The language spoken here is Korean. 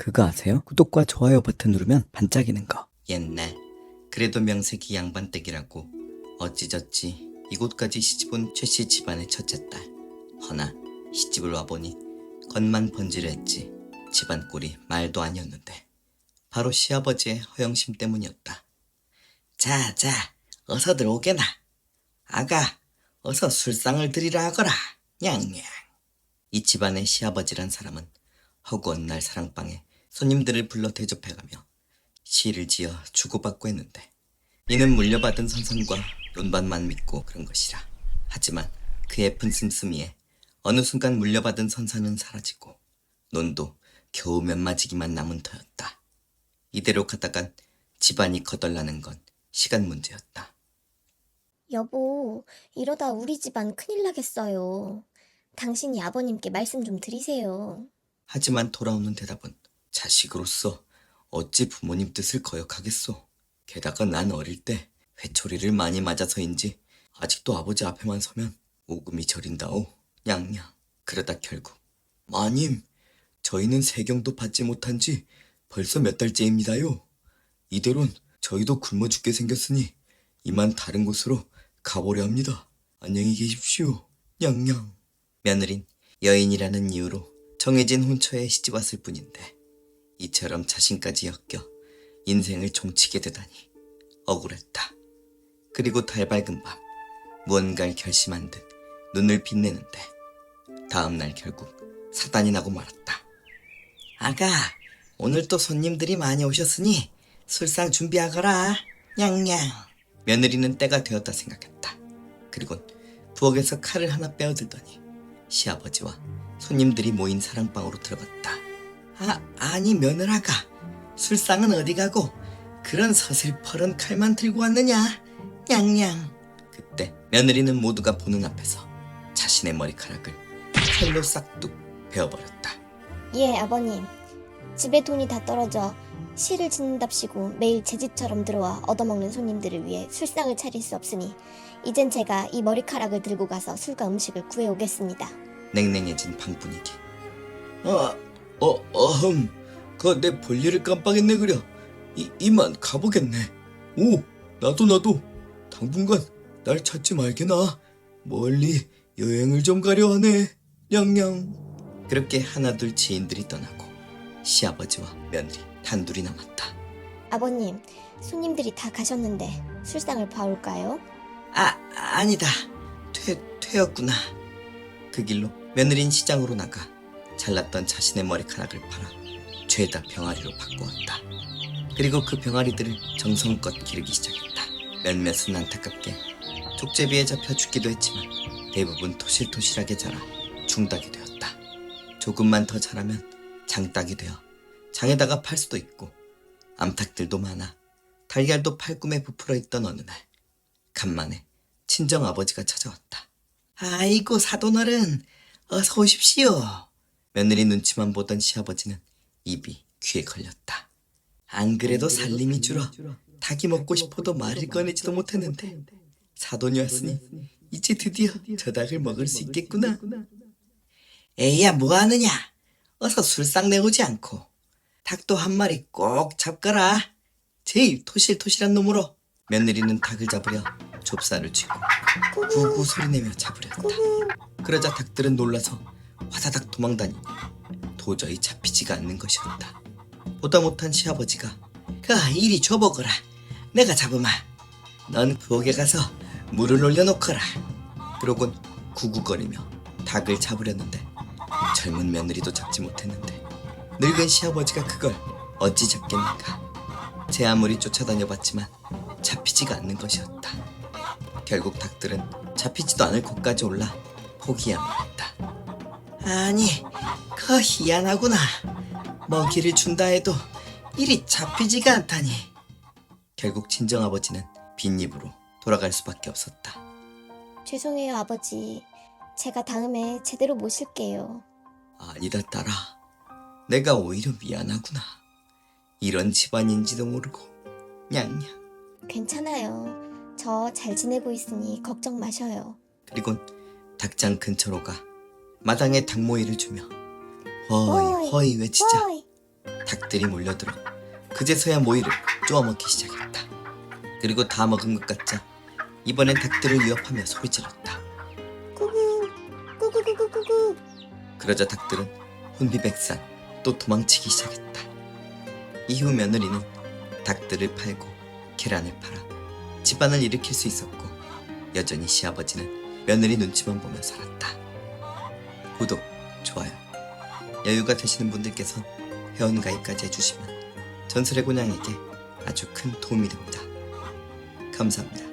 그거 아세요? 구독과 좋아요 버튼 누르면 반짝이는 거. 옛날. 그래도 명색이 양반댁이라고 어찌저찌 이곳까지 시집온 최씨 집안의 첫째 딸 허나 시집을 와보니 겉만 번지르했지 집안 꼴이 말도 아니었는데 바로 시아버지의 허영심 때문이었다. 자자 어서들 오게나. 아가 어서 술상을 드리라 하거라. 냥냥. 이 집안의 시아버지란 사람은 허구한 날 사랑방에 손님들을 불러 대접해가며 시를 지어 주고받고 했는데 이는 물려받은 선선과 논밭만 믿고 그런 것이라 하지만 그 예쁜 씀씀이에 어느 순간 물려받은 선선은 사라지고 논도 겨우 몇 마지기만 남은 터였다 이대로 가다간 집안이 거덜나는 건 시간 문제였다 여보, 이러다 우리 집안 큰일 나겠어요. 당신이 아버님께 말씀 좀 드리세요. 하지만 돌아오는 대답은 자식으로서 어찌 부모님 뜻을 거역하겠소. 게다가 난 어릴 때 회초리를 많이 맞아서인지 아직도 아버지 앞에만 서면 오금이 저린다오. 냥냥. 그러다 결국 마님, 저희는 세경도 받지 못한 지 벌써 몇 달째입니다요. 이대론 저희도 굶어 죽게 생겼으니 이만 다른 곳으로 가보려 합니다. 안녕히 계십시오. 냥냥. 며느린 여인이라는 이유로 정해진 혼처에 시집 왔을 뿐인데 이처럼 자신까지 엮여 인생을 종치게 되다니 억울했다. 그리고 달밝은 밤 무언가를 결심한 듯 눈을 빛내는데 다음날 결국 사단이 나고 말았다. 아가 오늘 또 손님들이 많이 오셨으니 술상 준비하거라. 냥냥. 며느리는 때가 되었다 생각했다. 그리곤 부엌에서 칼을 하나 빼어들더니 시아버지와 손님들이 모인 사랑방으로 들어갔다. 아, 아니 며느라가 술상은 어디 가고 그런 서슬퍼런 칼만 들고 왔느냐? 냥냥. 그때 며느리는 모두가 보는 앞에서 자신의 머리카락을 칼로 싹둑 베어버렸다. 예, 아버님. 집에 돈이 다 떨어져 시를 짓는답시고 매일 제 집처럼 들어와 얻어먹는 손님들을 위해 술상을 차릴 수 없으니 이젠 제가 이 머리카락을 들고 가서 술과 음식을 구해오겠습니다. 냉랭해진 방 분위기. 아, 어, 어흠, 그 내 볼일을 깜빡했네 그려. 이 이만 가보겠네. 오, 나도 나도. 당분간 날 찾지 말게나. 멀리 여행을 좀 가려 하네. 냥냥. 그렇게 하나둘 지인들이 떠나고 시아버지와 며느리 단둘이 남았다. 아버님, 손님들이 다 가셨는데 술상을 봐올까요? 아, 아니다. 퇴, 퇴였구나. 그 길로 며느린 시장으로 나가 잘랐던 자신의 머리카락을 팔아 죄다 병아리로 바꾸었다. 그리고 그 병아리들을 정성껏 기르기 시작했다. 몇몇은 안타깝게 족제비에 잡혀 죽기도 했지만 대부분 토실토실하게 자라 중닭이 되었다. 조금만 더 자라면 장닭이 되어 장에다가 팔 수도 있고 암탉들도 많아 달걀도 팔꿈에 부풀어 있던 어느 날 간만에 친정 아버지가 찾아왔다. 아이고 사돈어른 어서 오십시오. 며느리 눈치만 보던 시아버지는 입이 귀에 걸렸다. 안 그래도 살림이 줄어 닭이 먹고 싶어도 말을 꺼내지도 못했는데 사돈이 왔으니 이제 드디어 저 닭을 먹을 수 있겠구나. 에이야 뭐하느냐? 어서 술상 내오지 않고 닭도 한 마리 꼭 잡거라. 제일 토실토실한 놈으로 며느리는 닭을 잡으려 좁쌀을 쥐고 구구 소리내며 잡으려했다. 그러자 닭들은 놀라서 화다닥 도망다니니 도저히 잡히지가 않는 것이었다. 보다 못한 시아버지가 그 이리 줘보거라. 내가 잡으마. 넌 부엌에 가서 물을 올려놓거라. 그러곤 구구거리며 닭을 잡으려는데 젊은 며느리도 잡지 못했는데 늙은 시아버지가 그걸 어찌 잡겠는가. 제 아무리 쫓아다녀봤지만 잡히지가 않는 것이었다. 결국 닭들은 잡히지도 않을 곳까지 올라 포기야만 했다. 아니, 그 희한하구나. 먹이를 준다 해도 일이 잡히지가 않다니. 결국 친정아버지는 빈입으로 돌아갈 수밖에 없었다. 죄송해요, 아버지. 제가 다음에 제대로 모실게요. 아니다, 딸아. 내가 오히려 미안하구나. 이런 집안인지도 모르고 냥냥. 괜찮아요. 저 잘 지내고 있으니 걱정 마셔요. 그리곤 닭장 근처로 가 마당에 닭모이를 주며 허이 허이 외치자 닭들이 몰려들어 그제서야 모이를 쪼아먹기 시작했다. 그리고 다 먹은 것 같자 이번엔 닭들을 위협하며 소리 질렀다. 구구 구구구구구구 그러자 닭들은 혼비백산 또 도망치기 시작했다. 이후 며느리는 닭들을 팔고 계란을 팔아 집안을 일으킬 수 있었고 여전히 시아버지는 며느리 눈치만 보며 살았다. 구독, 좋아요, 여유가 되시는 분들께서 회원가입까지 해주시면 전설의 곤양에게 아주 큰 도움이 됩니다. 감사합니다.